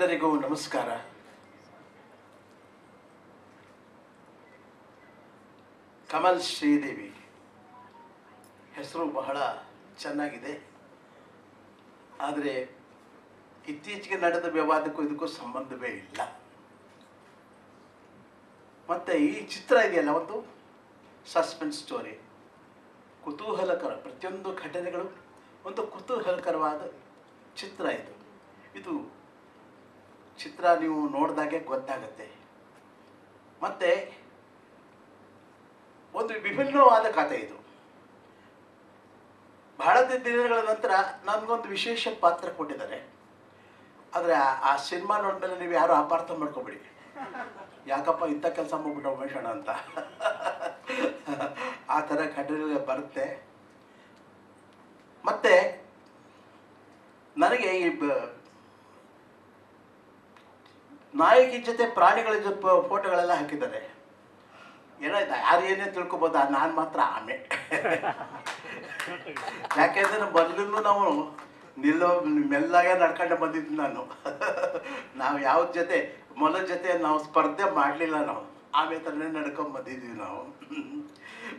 ಎಲ್ಲರಿಗೂ ನಮಸ್ಕಾರ. ಕಮಲ್ ಶ್ರೀದೇವಿ. ಹೆಸರು ಬಹಳ ಚೆನ್ನಾಗಿದೆ. ಆದರೆ ಇತ್ತೀಚೆಗೆ ನಡೆದ ವಿವಾದಕ್ಕೂ ಇದಕ್ಕೂ ಸಂಬಂಧವೇ ಇಲ್ಲ. ಮತ್ತು ಈ ಚಿತ್ರ ಇದೆಯಲ್ಲ ಒಂದು ಸಸ್ಪೆನ್ಸ್ ಸ್ಟೋರಿ. ಕುತೂಹಲಕರ ಪ್ರತಿಯೊಂದು ಘಟನೆಗಳು, ಒಂದು ಕುತೂಹಲಕರವಾದ ಚಿತ್ರ ಇದು. ಇದು ಚಿತ್ರ ನೀವು ನೋಡಿದಾಗೆ ಗೊತ್ತಾಗುತ್ತೆ. ಮತ್ತು ಒಂದು ವಿಭಿನ್ನವಾದ ಕಥೆ ಇದು. ಬಹಳ ದಿನಗಳ ನಂತರ ನನಗೊಂದು ವಿಶೇಷ ಪಾತ್ರ ಕೊಟ್ಟಿದ್ದಾರೆ. ಆದರೆ ಆ ಸಿನಿಮಾ ನೋಡಿದ್ಮೇಲೆ ನೀವು ಯಾರು ಅಪಾರ್ಥ ಮಾಡ್ಕೊಬಿಡಿ. ಯಾಕಪ್ಪ ಇಂಥ ಕೆಲಸ ಮಾಡ್ಬಿಟ್ಟು ಉಮೇಶಣ್ಣ ಅಂತ. ಆ ಥರ ಘಟನೆ ಬರುತ್ತೆ. ಮತ್ತೆ ನನಗೆ ಈ ನಾಯಕಿ ಜೊತೆ ಪ್ರಾಣಿಗಳ ಜೊತೆ ಫೋಟೋಗಳೆಲ್ಲ ಹಾಕಿದ್ದಾರೆ. ಏನಾಯ್ತು ಯಾರು ಏನೇ ತಿಳ್ಕೊಬೋದ ನಾನು ಮಾತ್ರ ಆಮೆ. ಯಾಕೆಂದ್ರೆ ಮೊದಲಿಂದ ನಾವು ನಿಲ್ಲೋ ಮೆಲ್ಲಾಗೆ ನಡ್ಕೊಂಡು ಬಂದಿದ್ದು ನಾನು. ನಾವು ಯಾವ ಜೊತೆ ಮೊಲದ ಜೊತೆ ನಾವು ಸ್ಪರ್ಧೆ ಮಾಡಲಿಲ್ಲ ನಾವು. ಆಮೆ ಥರನೇ ನಡ್ಕೊಂಡು ಬಂದಿದ್ದೀವಿ ನಾವು.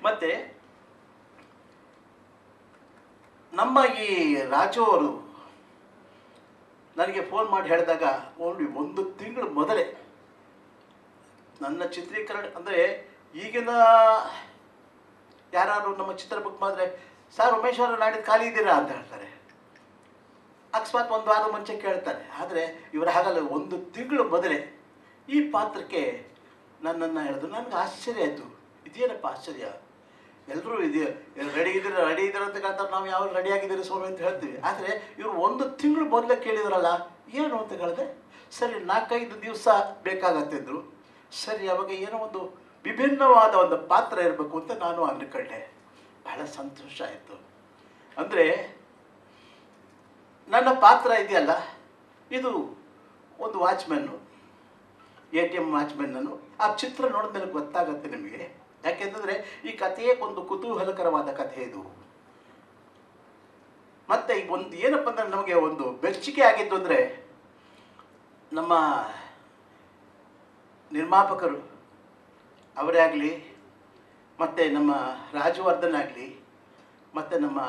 ಮತ್ತೆ ನಮ್ಮ ಈ ರಾಜು ಅವರು ನನಗೆ ಫೋನ್ ಮಾಡಿ ಹೇಳಿದಾಗ ಓನ್ಲಿ ಒಂದು ತಿಂಗಳು ಮೊದಲೇ ನನ್ನ ಚಿತ್ರೀಕರಣ ಅಂದರೆ ಈಗಿನ ಯಾರು ನಮ್ಮ ಚಿತ್ರ ಬುಕ್ ಮಾಡಿದ್ರೆ, ಸರ್, ಉಮೇಶ್ ಅವರು ನಾಡಿದ್ದು ಖಾಲಿ ಇದ್ದೀರಾ? ಅಂತ ಹೇಳ್ತಾರೆ. ಅಕಸ್ಮಾತ್ ಒಂದು ವಾರ ಮುಂಚೆ ಕೇಳ್ತಾರೆ. ಆದರೆ ಇವರು ಹಾಗಲ್ಲ, ಒಂದು ತಿಂಗಳು ಮೊದಲೇ ಈ ಪಾತ್ರಕ್ಕೆ ನನ್ನನ್ನು ಹೇಳಿದ್ರು. ನನಗೆ ಆಶ್ಚರ್ಯ ಆಯಿತು. ಇದೇನಪ್ಪ ಆಶ್ಚರ್ಯ? ಎಲ್ಲರೂ ಇದೆಯಾ? ರೆಡಿ ಇದ್ದೀರ? ರೆಡಿ ಇದ್ದೀರ ಅಂತ ಕೇಳ್ತಾರೆ, ನಾವು ಯಾವ ರೆಡಿ ಆಗಿದ್ದೀರಿ ಸ್ವಾಮಿ? ಅಂತ ಹೇಳ್ತೀವಿ. ಆದರೆ ಇವರು ಒಂದು ತಿಂಗಳು ಮೊದಲೇ ಕೇಳಿದ್ರಲ್ಲ, ಏನು ಅಂತ ಕೇಳಿದೆ ಸರಿ, ನಾಲ್ಕೈದು ದಿವಸ ಬೇಕಾಗತ್ತಿದ್ರು ಸರಿ, ಅವಾಗ ಏನೋ ಒಂದು ವಿಭಿನ್ನವಾದ ಒಂದು ಪಾತ್ರ ಇರಬೇಕು ಅಂತ ನಾನು ಅಂದ್ಕೊಂಡೆ. ಬಹಳ ಸಂತೋಷ ಆಯಿತು. ಅಂದರೆ, ನನ್ನ ಪಾತ್ರ ಇದೆಯಲ್ಲ, ಇದು ಒಂದು ವಾಚ್ಮ್ಯಾನು, ಎ ಟಿ ಎಂ ವಾಚ್ಮೆನ್ನನ್ನು ಆ ಚಿತ್ರ ನೋಡಿದ್ಮೇಲೆ ಗೊತ್ತಾಗುತ್ತೆ ನಿಮಗೆ. ಯಾಕೆಂತಂದರೆ ಈ ಕಥೆಯೇ ಒಂದು ಕುತೂಹಲಕರವಾದ ಕಥೆ ಇದು. ಮತ್ತೆ ಈಗ ಒಂದು ಏನಪ್ಪ ಅಂದ್ರೆ ನಮಗೆ ಒಂದು ಬೆಚ್ಚಿಕೆ ಆಗಿದ್ದು ಅಂದರೆ ನಮ್ಮ ನಿರ್ಮಾಪಕರು, ಅವರೇ ಆಗಲಿ, ಮತ್ತು ನಮ್ಮ ರಾಜವರ್ಧನ್ ಆಗಲಿ, ಮತ್ತು ನಮ್ಮ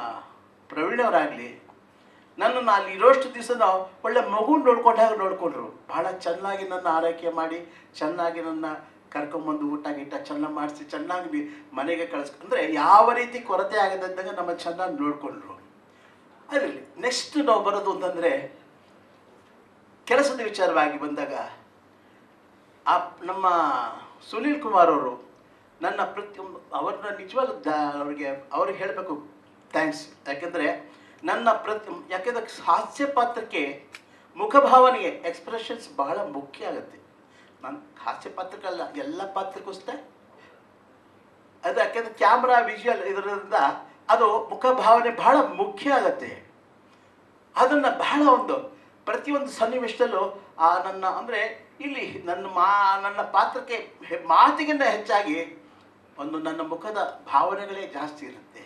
ಪ್ರವೀಣ್ ಅವರಾಗಲಿ, ನನ್ನನ್ನು ಅಲ್ಲಿ ಇರೋಷ್ಟು ದಿವಸ ನಾವು ಒಳ್ಳೆ ಮಗು ನೋಡ್ಕೊಂಡಾಗ ನೋಡಿಕೊಂಡ್ರು. ಬಹಳ ಚೆನ್ನಾಗಿ ನನ್ನ ಆರೈಕೆ ಮಾಡಿ, ಚೆನ್ನಾಗಿ ನನ್ನ ಕರ್ಕೊಂಬಂದು ಊಟ ಗೀಟ ಚೆನ್ನಾಗಿ ಮಾಡಿಸಿ ಚೆನ್ನಾಗಿ ಬಿ- ಮನೆಗೆ ಕಳಿಸ್ ಅಂದರೆ ಯಾವ ರೀತಿ ಕೊರತೆ ಆಗದಂದಾಗ ನಮ್ಮ ಚೆನ್ನಾಗಿ ನೋಡಿಕೊಂಡ್ರು. ಅದರಲ್ಲಿ ನೆಕ್ಸ್ಟ್ ನಾವು ಬರೋದು ಅಂತಂದರೆ ಕೆಲಸದ ವಿಚಾರವಾಗಿ ಬಂದಾಗ ಆ ನಮ್ಮ ಸುನೀಲ್ ಕುಮಾರ್ ಅವರು ನನ್ನ ಪ್ರತಿಯೊಂದು ಅವ್ರನ್ನ ನಿಜವಾದ ದ- ಅವ್ರಿಗೆ ಅವ್ರಿಗೆ ಹೇಳಬೇಕು ಥ್ಯಾಂಕ್ಸ್ ಯಾಕೆಂದರೆ ನನ್ನ ಪ್ರತಿ, ಯಾಕೆಂದರೆ ಹಾಸ್ಯ ಪಾತ್ರಕ್ಕೆ ಮುಖಭಾವನೆಗೆ ಎಕ್ಸ್ಪ್ರೆಷನ್ಸ್ ಬಹಳ ಮುಖ್ಯ ಆಗುತ್ತೆ. ನಾನು ಹಾಸ್ಯ ಪಾತ್ರಕ್ಕಲ್ಲ ಎಲ್ಲ ಪಾತ್ರಕ್ಕೂ ಅಷ್ಟೇ ಅದು ಯಾಕೆಂದ್ರೆ ಕ್ಯಾಮ್ರಾ ವಿಜುವಲ್ ಇದರಿಂದ ಅದು ಮುಖಭಾವನೆ ಬಹಳ ಮುಖ್ಯ ಆಗುತ್ತೆ. ಅದನ್ನು ಬಹಳ ಒಂದು ಪ್ರತಿಯೊಂದು ಸನ್ನಿವೇಶದಲ್ಲೂ, ಆ ನನ್ನ ಅಂದರೆ ಇಲ್ಲಿ ನನ್ನ ಮಾ, ನನ್ನ ಪಾತ್ರಕ್ಕೆ ಮಾತಿಗಿಂತ ಹೆಚ್ಚಾಗಿ ಒಂದು ನನ್ನ ಮುಖದ ಭಾವನೆಗಳೇ ಜಾಸ್ತಿ ಇರುತ್ತೆ.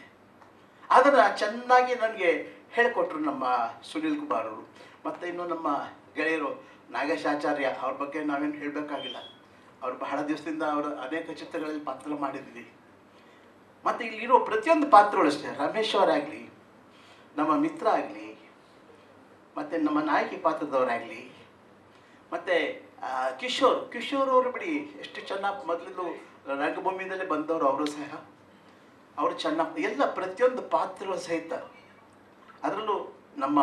ಅದನ್ನು ಚೆನ್ನಾಗಿ ನನಗೆ ಹೇಳಿಕೊಟ್ರು ನಮ್ಮ ಸುನೀಲ್ ಕುಮಾರ್ ಅವರು. ಮತ್ತು ಇನ್ನು ನಮ್ಮ ಗೆಳೆಯರು ನಾಗೇಶ್ ಆಚಾರ್ಯ ಅವ್ರ ಬಗ್ಗೆ ನಾವೇನು ಹೇಳಬೇಕಾಗಿಲ್ಲ. ಅವ್ರು ಬಹಳ ದಿವಸದಿಂದ ಅವರು ಅನೇಕ ಚಿತ್ರಗಳಲ್ಲಿ ಪಾತ್ರ ಮಾಡಿದ್ವಿ. ಮತ್ತು ಇಲ್ಲಿರೋ ಪ್ರತಿಯೊಂದು ಪಾತ್ರಗಳು ಅಷ್ಟೇ, ರಮೇಶ್ ಅವರಾಗಲಿ, ನಮ್ಮ ಮಿತ್ರ ಆಗಲಿ, ಮತ್ತು ನಮ್ಮ ನಾಯಕಿ ಪಾತ್ರದವರಾಗಲಿ, ಮತ್ತು ಕಿಶೋರ್ ಕಿಶೋರ್ ಅವರು ಬಿಡಿ, ಎಷ್ಟು ಚೆನ್ನಾಗಿ ಮೊದಲು ರಂಗಭೂಮಿಯಿಂದಲೇ ಬಂದವರು ಅವರು ಸಹ. ಅವರು ಚೆನ್ನಾಗಿ, ಎಲ್ಲ ಪ್ರತಿಯೊಂದು ಪಾತ್ರಗಳು ಸಹಿತ. ಅದರಲ್ಲೂ ನಮ್ಮ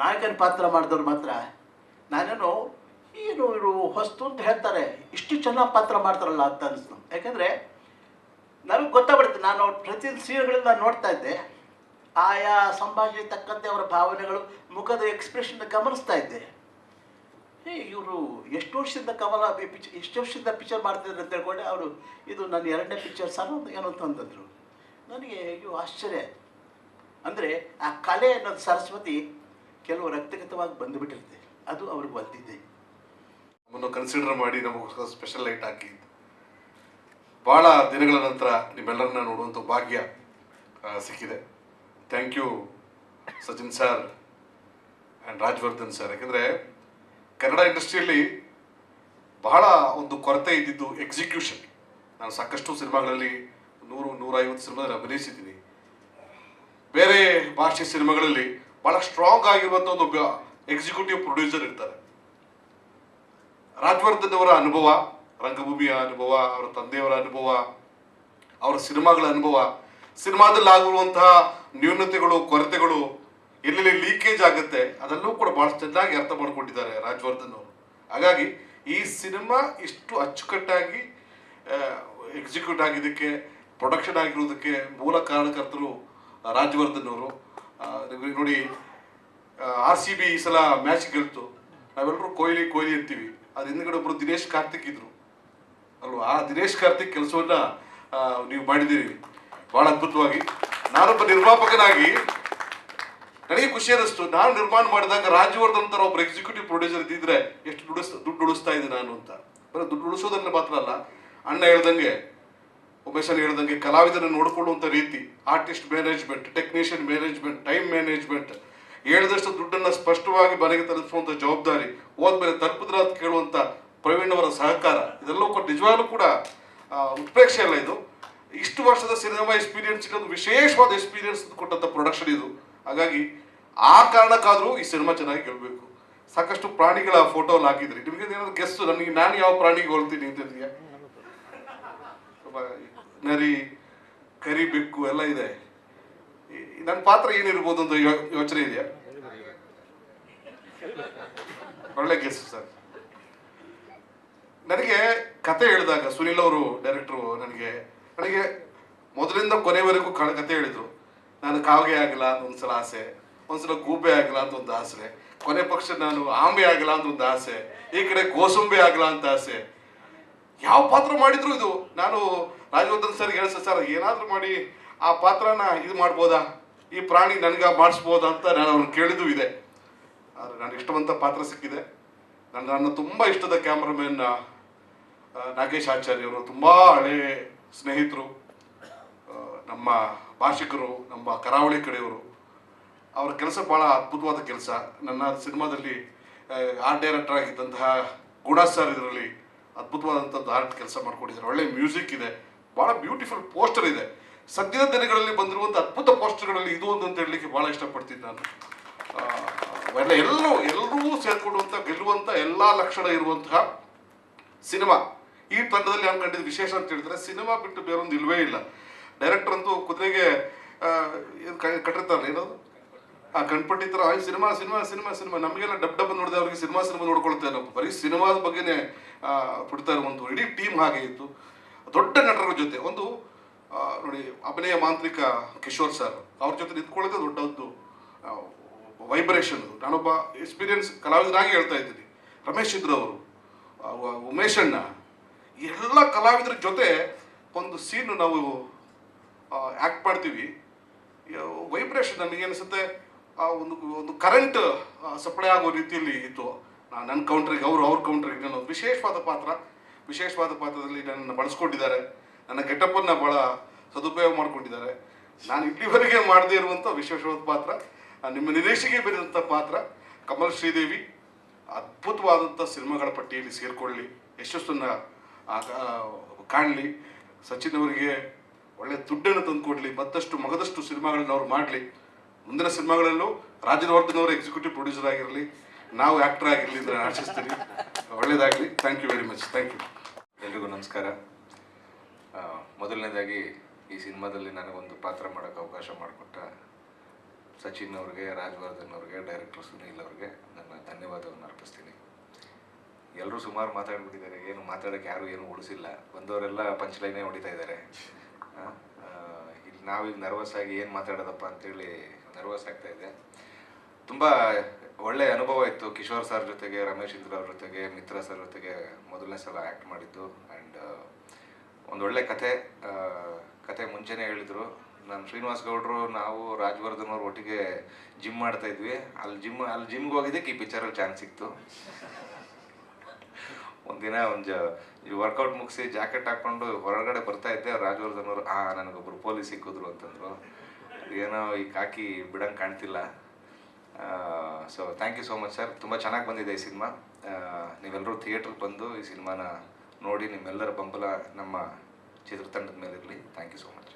ನಾಯಕನ ಪಾತ್ರ ಮಾಡಿದವ್ರು ಮಾತ್ರ ನಾನೇನು ಏನು ಇವರು ಹೊಸ್ತು ಅಂತ ಹೇಳ್ತಾರೆ, ಇಷ್ಟು ಚೆನ್ನಾಗಿ ಪಾತ್ರ ಮಾಡ್ತಾರಲ್ಲ ಅಂತ ಅನಿಸ್ತು. ಯಾಕಂದರೆ ನನಗೆ ಗೊತ್ತಾಗ್ಬಿಡುತ್ತೆ, ನಾನು ಪ್ರತಿ ಸೀರೆಗಳಲ್ಲಿ ನಾನು ನೋಡ್ತಾ ಇದ್ದೆ. ಆಯಾ ಸಂಭಾಷಣೆ ತಕ್ಕಂತೆ ಅವರ ಭಾವನೆಗಳು, ಮುಖದ ಎಕ್ಸ್ಪ್ರೆಷನ್ ಗಮನಿಸ್ತಾ ಇದ್ದೆ. ಏ ಇವರು ಎಷ್ಟು ವರ್ಷದಿಂದ ಕಮಲ ಪಿಚ್ ಎಷ್ಟು ವರ್ಷದಿಂದ ಪಿಕ್ಚರ್ ಮಾಡ್ತಿದ್ರು ಅಂತ ಹೇಳ್ಕೊಂಡೆ, ಅವರು, ಇದು ನನ್ನ ಎರಡನೇ ಪಿಕ್ಚರ್ ಅಂತ ಏನು ಅಂತ ಅಂತಂದರು ನನಗೆ, ಅಯ್ಯೋ, ಆಶ್ಚರ್ಯ. ಅಂದರೆ ಆ ಕಲೆ ಅನ್ನೋದು ಸರಸ್ವತಿ ಕೆಲವು ರಕ್ತಗತವಾಗಿ ಬಂದುಬಿಟ್ಟಿರುತ್ತೆ. ಅದು ಅವ್ರಿಗೆ ಬಂದಿದೆ ನಮ್ಮನ್ನು ಕನ್ಸಿಡರ್ ಮಾಡಿ ನಮಗೋಸ್ಕರ ಸ್ಪೆಷಲ್ ಲೈಟ್ ಹಾಕಿ ಭಾಳ ದಿನಗಳ ನಂತರ ನಿಮ್ಮೆಲ್ಲರನ್ನ ನೋಡುವಂಥ ಭಾಗ್ಯ ಸಿಕ್ಕಿದೆ. Thank you Sachin sir and Rajavardhan sir ಯಾಕೆಂದರೆ ಕನ್ನಡ ಇಂಡಸ್ಟ್ರಿಯಲ್ಲಿ ಬಹಳ ಒಂದು ಕೊರತೆ ಇದ್ದಿದ್ದು ಎಕ್ಸಿಕ್ಯೂಷನ್ ನಾನು ಸಾಕಷ್ಟು ಸಿನಿಮಾಗಳಲ್ಲಿ ನೂರು, ನೂರೈವತ್ತು ಸಿನಿಮಾದಲ್ಲಿ ಅಭಿನಯಿಸಿದ್ದೀನಿ. ಬೇರೆ ಭಾಷೆ ಸಿನಿಮಾಗಳಲ್ಲಿ ಬಹಳ ಸ್ಟ್ರಾಂಗ್ ಆಗಿರುವಂತ ಒಂದು ಎಕ್ಸಿಕ್ಯೂಟಿವ್ ಪ್ರೊಡ್ಯೂಸರ್ ಇರ್ತಾರೆ. ರಾಜವರ್ಧನ್ ಅವರ ಅನುಭವ, ರಂಗಭೂಮಿಯ ಅನುಭವ, ಅವರ ತಂದೆಯವರ ಅನುಭವ, ಅವರ ಸಿನಿಮಾಗಳ ಅನುಭವ ಸಿನಿಮಾದಲ್ಲಿ ಆಗಿರುವಂತಹ ನ್ಯೂನತೆಗಳು, ಕೊರತೆಗಳು, ಎಲ್ಲೆಲ್ಲಿ ಲೀಕೇಜ್ ಆಗುತ್ತೆ, ಅದೆಲ್ಲವೂ ಕೂಡ ಬಹಳ ಚೆನ್ನಾಗಿ ಅರ್ಥ ಮಾಡ್ಕೊಂಡಿದ್ದಾರೆ ರಾಜವರ್ಧನ್ ಅವರು. ಹಾಗಾಗಿ ಈ ಸಿನಿಮಾ ಇಷ್ಟು ಅಚ್ಚುಕಟ್ಟಾಗಿ ಎಕ್ಸಿಕ್ಯೂಟ್ ಆಗಿದ್ದಕ್ಕೆ ಪ್ರೊಡಕ್ಷನ್ ಆಗಿರೋದಕ್ಕೆ ಮೂಲ ಕಾರಣಕರ್ತರು ರಾಜವರ್ಧನ್ ಅವರು. ನೋಡಿ ಆರ್ ಸಿ ಬಿ ಈ ಸಲ ಮ್ಯಾಚ್ ಗೆಲ್ತು. ನಾವೆಲ್ಲರೂ ಕೊಹ್ಲಿ ಕೊಹ್ಲಿ ಅಂತೀವಿ. ಅದ್ರ ಹಿಂದ್ಗಡೆ ಒಬ್ರು ದಿನೇಶ್ ಕಾರ್ತಿಕ್ ಇದ್ರು. ಅಲ್ವಾ? ಆ ದಿನೇಶ್ ಕಾರ್ತಿಕ್ ಕೆಲಸವನ್ನ ನೀವು ಮಾಡಿದ್ದೀರಿ. ಬಹಳ ಅದ್ಭುತವಾಗಿ. ನಾನೊಬ್ಬ ನಿರ್ಮಾಪಕನಾಗಿ ನನಗೆ ಖುಷಿ ಅನ್ನಿಸ್ತು. ನಾನು ನಿರ್ಮಾಣ ಮಾಡಿದಾಗ ರಾಜವರ್ಧನ್ ತರ ಒಬ್ಬರು ಎಕ್ಸಿಕ್ಯೂಟಿವ್ ಪ್ರೊಡ್ಯೂಸರ್ ಇದ್ದಿದ್ರೆ ಎಷ್ಟು ದುಡಿಸ್ ದುಡ್ಡು ಉಳಿಸ್ತಾ ಇದ್ದೀನಿ ನಾನು ಅಂತ. ಬರೀ ದುಡ್ಡು ಉಳಿಸೋದನ್ನ ಮಾತ್ರ ಅಲ್ಲ. ಅಣ್ಣ ಹೇಳ್ದಂಗೆ ಉಮೇಶನ್ ಹೇಳಿದಂಗೆ ಕಲಾವಿದನ ನೋಡಿಕೊಳ್ಳುವಂಥ ರೀತಿ artist management technician management time management ಹೇಳಿದಷ್ಟು ದುಡ್ಡನ್ನು ಸ್ಪಷ್ಟವಾಗಿ ಮನೆಗೆ ತಲುಪಿಸುವಂಥ ಜವಾಬ್ದಾರಿ ಹೋದ್ಮೇಲೆ ತಲುಪಿದ್ರ ಅಂತ ಕೇಳುವಂಥ ಪ್ರವೀಣ್ ಅವರ ಸಹಕಾರ ಇದೆಲ್ಲವೂ ಕೂಡ ನಿಜವಾಗ್ಲೂ ಕೂಡ ಉತ್ಪ್ರೇಕ್ಷೆ ಅಲ್ಲ ಇದು. ಇಷ್ಟು ವರ್ಷದ ಸಿನಿಮಾ ಎಕ್ಸ್ಪೀರಿಯನ್ಸ್ ಒಂದು ವಿಶೇಷವಾದ ಎಕ್ಸ್ಪೀರಿಯನ್ಸ್ ಕೊಟ್ಟಂಥ ಪ್ರೊಡಕ್ಷನ್ ಇದು. ಹಾಗಾಗಿ ಆ ಕಾರಣಕ್ಕಾದರೂ ಈ ಸಿನಿಮಾ ಚೆನ್ನಾಗಿ ಗೆಲ್ಲಬೇಕು ಸಾಕಷ್ಟು ಪ್ರಾಣಿಗಳ ಫೋಟೋ ಹಾಕಿದ್ರಿ. ನಿಮಗೆ ಏನಾದ್ರು ಗೆಸ್ಟ್ ನನಗೆ ನಾನು ಯಾವ ಪ್ರಾಣಿಗೆ ಹೋಲ್ತೀನಿ ಅಂತ ನರಿ, ಕರಿ, ಬೆಕ್ಕು ಎಲ್ಲ ಇದೆ. ನನ್ನ ಪಾತ್ರ ಏನಿರ್ಬೋದು ಅಂತ ಯೋಚನೆ ಇದೆಯಾ? ಒಳ್ಳೆ ಗೆಸ್ ಸರ್ ನನಗೆ ಕತೆ ಹೇಳಿದಾಗ ಸುನಿಲ್ ಅವರು ಡೈರೆಕ್ಟ್ರು ನನಗೆ ನನಗೆ ಮೊದಲಿಂದ ಕೊನೆವರೆಗೂ ಕತೆ ಹೇಳಿದ್ರು. ನಾನು ಕಾವಿಗೆ ಆಗಲ್ಲ ಅಂತ ಒಂದ್ಸಲ ಆಸೆ, ಒಂದ್ಸಲ ಗೂಬೆ ಆಗಲ್ಲ ಅಂತ ಒಂದು ಆಸೆ, ಕೊನೆ ಪಕ್ಷ ನಾನು ಆಂಬೆ ಆಗಲ್ಲ ಅಂತ ಒಂದು ಆಸೆ, ಈ ಕಡೆ ಗೋಸುಂಬೆ ಆಗಲ್ಲ ಅಂತ ಆಸೆ. ಯಾವ ಪಾತ್ರ ಮಾಡಿದ್ರು ಇದು? ನಾನು ರಾಜವರ್ಧನ್ ಸರ್ ಹೇಳ ಸರ್, ಏನಾದರೂ ಮಾಡಿ, ಆ ಪಾತ್ರನ ಇದು ಮಾಡ್ಬೋದಾ? ಈ ಪ್ರಾಣಿ ನನಗೆ ಮಾಡಿಸ್ಬೋದಾ? ಅಂತ ನಾನು ಅವ್ರನ್ನ ಕೇಳಿದೂ ಇದೆ. ಆದರೆ ನಾನು ಇಷ್ಟವಂತ ಪಾತ್ರ ಸಿಕ್ಕಿದೆ. ನನ್ನ ನನ್ನ ತುಂಬ ಇಷ್ಟದ ಕ್ಯಾಮ್ರಾಮನ್ ನಾಗೇಶ್ ಆಚಾರ್ಯ ಅವರು. ತುಂಬ ಹಳೆ ಸ್ನೇಹಿತರು ನಮ್ಮ ಭಾಷಿಕರು, ನಮ್ಮ ಕರಾವಳಿ ಕಡೆಯವರು. ಅವರ ಕೆಲಸ ಭಾಳ ಅದ್ಭುತವಾದ ಕೆಲಸ. ನನ್ನ ಸಿನಿಮಾದಲ್ಲಿ ಆರ್ಟ್ ಡೈರೆಕ್ಟರ್ ಆಗಿದ್ದಂತಹ ಗುಣ ಸರ್ ಇದರಲ್ಲಿ ಅದ್ಭುತವಾದಂಥದ್ದು ಆರ್ಟ್ ಕೆಲಸ ಮಾಡಿಕೊಟ್ಟಿದ್ದಾರೆ. ಒಳ್ಳೆ ಮ್ಯೂಸಿಕ್ ಇದೆ. ಭಾಳ ಬ್ಯೂಟಿಫುಲ್ ಪೋಸ್ಟರ್ ಇದೆ. ಸದ್ಯದ ದಿನಗಳಲ್ಲಿ ಬಂದಿರುವಂಥ ಅದ್ಭುತ ಪೋಸ್ಟರ್ಗಳಲ್ಲಿ ಇದು ಒಂದು ಅಂತ ಹೇಳಲಿಕ್ಕೆ ಭಾಳ ಇಷ್ಟಪಡ್ತೀನಿ ನಾನು. ಎಲ್ಲ ಎಲ್ಲರೂ ಎಲ್ಲರೂ ಸೇರ್ಕೊಳ್ಳುವಂಥ ಗೆಲ್ಲುವಂಥ ಎಲ್ಲ ಲಕ್ಷಣ ಇರುವಂತಹ ಸಿನಿಮಾ. ಈ ತಂಡದಲ್ಲಿ ನಾನು ಕಂಡಿದ್ದು ವಿಶೇಷ ಅಂತ ಹೇಳಿದ್ರೆ ಸಿನಿಮಾ ಬಿಟ್ಟು ಬೇರೊಂದು ಇಲ್ವೇ ಇಲ್ಲ. ಡೈರೆಕ್ಟರ್ ಅಂತೂ ಕುದುರೆಗೆ ಕಟ್ಟಿರ್ತಾರಲ್ಲ ಏನದು? ಆ, ಕಣ್ಪಟ್ಟಿ ಆ ಸಿನಿಮಾ ಸಿನಿಮಾ ಸಿನಿಮಾ ಸಿನಿಮಾ. ನಮಗೆಲ್ಲ ಡಬ್ ಡಬ್ ನೋಡಿದೆ ಅವ್ರಿಗೆ ಸಿನಿಮಾ ಸಿನಿಮಾ ನೋಡ್ಕೊಳ್ತಾ ಇಲ್ಲ. ಬರೀ ಸಿನಿಮಾದ ಬಗ್ಗೆನೇ ಬಿಡ್ತಾ ಇರುವಂಥ ಇಡೀ ಟೀಮ್ ಹಾಗೆ ಇತ್ತು. ದೊಡ್ಡ ನಟರ ಜೊತೆ, ಒಂದು ನೋಡಿ, ಅಭಿನಯ ಮಾಂತ್ರಿಕ ಕಿಶೋರ್ ಸರ್, ಅವ್ರ ಜೊತೆ ನಿಂತ್ಕೊಳ್ಳೋದೇ ಒಂದು ವೈಬ್ರೇಷನ್ ನಾನೊಬ್ಬ ಎಕ್ಸ್ಪೀರಿಯನ್ಸ್ ಕಲಾವಿದರಾಗಿ ಹೇಳ್ತಾ ಇದ್ದೀನಿ. ರಮೇಶ್ ಇದ್ರು ಅವರು ಉಮೇಶ್ ಎಲ್ಲ ಕಲಾವಿದರ ಜೊತೆ ಒಂದು ಸೀನು ನಾವು ಆ್ಯಕ್ಟ್ ಮಾಡ್ತೀವಿ. ವೈಬ್ರೇಷನ್ ನನಗೆ ಅನಿಸುತ್ತೆ ಒಂದು ಒಂದು ಕರೆಂಟ್ ಸಪ್ಲೈ ಆಗೋ ರೀತಿಯಲ್ಲಿ ಇತ್ತು. ನನ್ನ ಕೌಂಟ್ರಿಗೆ ಅವರು ಅವ್ರ ಕೌಂಟ್ರಿಗೆ ನಾನು ವಿಶೇಷವಾದ ಪಾತ್ರ. ವಿಶೇಷವಾದ ಪಾತ್ರದಲ್ಲಿ ನನ್ನನ್ನು ಬಳಸ್ಕೊಂಡಿದ್ದಾರೆ. ನನ್ನ ಗೆಟಪ್ಪನ್ನು ಭಾಳ ಸದುಪಯೋಗ ಮಾಡಿಕೊಂಡಿದ್ದಾರೆ. ನಾನು ಇಲ್ಲಿವರೆಗೆ ಮಾಡದೇ ಇರುವಂಥ ವಿಶೇಷವಾದ ಪಾತ್ರ ನಿಮ್ಮ ನಿರೀಕ್ಷೆಗೆ ಬಂದಂಥ ಪಾತ್ರ, ಕಮಲ್ ಶ್ರೀದೇವಿ, ಅದ್ಭುತವಾದಂಥ ಸಿನಿಮಾಗಳ ಪಟ್ಟಿಯಲ್ಲಿ ಸೇರಿಕೊಳ್ಳಿ, ಯಶಸ್ಸನ್ನು ಕಾಣಲಿ. ಸಚಿನ್ ಅವರಿಗೆ ಒಳ್ಳೆ ದುಡ್ಡನ್ನು ತಂದುಕೊಡ್ಲಿ, ಮತ್ತಷ್ಟು ಮಗದಷ್ಟು ಸಿನಿಮಾಗಳನ್ನ ಅವ್ರು ಮಾಡಲಿ. ಮುಂದಿನ ಸಿನಿಮಾಗಳಲ್ಲೂ ರಾಜನವರ್ಧನ್ ಅವರು ಎಕ್ಸಿಕ್ಯೂಟಿವ್ ಪ್ರೊಡ್ಯೂಸರ್ ಆಗಿರಲಿ. ನಾವು ಆ್ಯಕ್ಟರ್ ಆಗಿರಲಿ ಅಂತ ಆಶಿಸ್ತೀನಿ. ಒಳ್ಳೇದಾಗಲಿ. Thank you very much thank you ಎಲ್ರಿಗೂ ನಮಸ್ಕಾರ. ಮೊದಲನೇದಾಗಿ ಈ ಸಿನಿಮಾದಲ್ಲಿ ನನಗೊಂದು ಪಾತ್ರ ಮಾಡೋಕ್ಕೆ ಅವಕಾಶ ಮಾಡಿಕೊಟ್ಟ ಸಚಿನ್ ಅವ್ರಿಗೆ, ರಾಜವರ್ಧನ್ ಅವ್ರಿಗೆ, ಡೈರೆಕ್ಟರ್ ಸುನೀಲ್ ಅವ್ರಿಗೆ ನನ್ನ ಧನ್ಯವಾದವನ್ನು ಅರ್ಪಿಸ್ತೀನಿ. ಎಲ್ಲರೂ ಸುಮಾರು ಮಾತಾಡ್ಬಿಟ್ಟಿದ್ದಾರೆ. ಏನು ಮಾತಾಡೋಕ್ಕೆ ಯಾರು ಏನು ಉಳಿಸಿಲ್ಲ. ಬಂದವರೆಲ್ಲ ಪಂಚ್ಲೈನೇ ಹೊಡಿತಾ ಇದ್ದಾರೆ. ಇಲ್ಲಿ ನಾವೀಗ ನರ್ವಸ್ ಆಗಿ ಏನು ಮಾತಾಡೋದಪ್ಪ ಅಂತೇಳಿ ನರ್ವಸ್ ಆಗ್ತಾ ಇದೆ. ತುಂಬ ಒಳ್ಳೆ ಅನುಭವ ಇತ್ತು ಕಿಶೋರ್ ಸರ್ ಜೊತೆಗೆ ರಮೇಶ್ ಇಂದ್ರ ಅವ್ರ ಜೊತೆಗೆ ಮಿತ್ರ ಸರ್ ಜೊತೆಗೆ ಮೊದಲನೇ ಸಲ ಆ್ಯಕ್ಟ್ ಮಾಡಿದ್ದು. ಆ್ಯಂಡ್ ಒಂದು ಒಳ್ಳೆ ಆ, ಕತೆ ಮುಂಚೆನೇ ಹೇಳಿದರು. ನಾನು ಶ್ರೀನಿವಾಸ್ ಗೌಡ್ರು ನಾವು ರಾಜವರ್ಧನ್ ಅವ್ರು ಒಟ್ಟಿಗೆ ಜಿಮ್ ಮಾಡ್ತಾ ಇದ್ವಿ. ಅಲ್ಲಿ ಜಿಮ್ ಅಲ್ಲಿ ಜಿಮ್ಗೆ ಹೋಗಿದ್ದಕ್ಕೆ ಈ ಪಿಕ್ಚರಲ್ಲಿ ಚಾನ್ಸ್ ಸಿಕ್ತು. ಒಂದಿನ ಒಂದು ಈ ವರ್ಕೌಟ್ ಮುಗಿಸಿ ಜಾಕೆಟ್ ಹಾಕೊಂಡು ಹೊರಗಡೆ ಬರ್ತಾ ಇದ್ದೆ. ರಾಜವರ್ಧನ್ ಅವರು ಆ ನನಗೊಬ್ಬರು ಪೊಲೀಸ್ ಸಿಕ್ಕಿದ್ರು ಅಂತಂದ್ರು. ಏನೋ ಈ ಕಾಕಿ ಬಿಡಂಗೆ ಕಾಣ್ತಿಲ್ಲ. So thank you so much sir ತುಂಬ ಚೆನ್ನಾಗಿ ಬಂದಿದೆ ಈ ಸಿನಿಮಾ. ನೀವೆಲ್ಲರೂ ಥಿಯೇಟ್ರಿಗೆ ಬಂದು ಈ ಸಿನಿಮಾನ ನೋಡಿ, ನಿಮ್ಮೆಲ್ಲರ ಬೆಂಬಲ ನಮ್ಮ ಚಿತ್ರತಂಡದ ಮೇಲಿರಲಿ. Thank you so much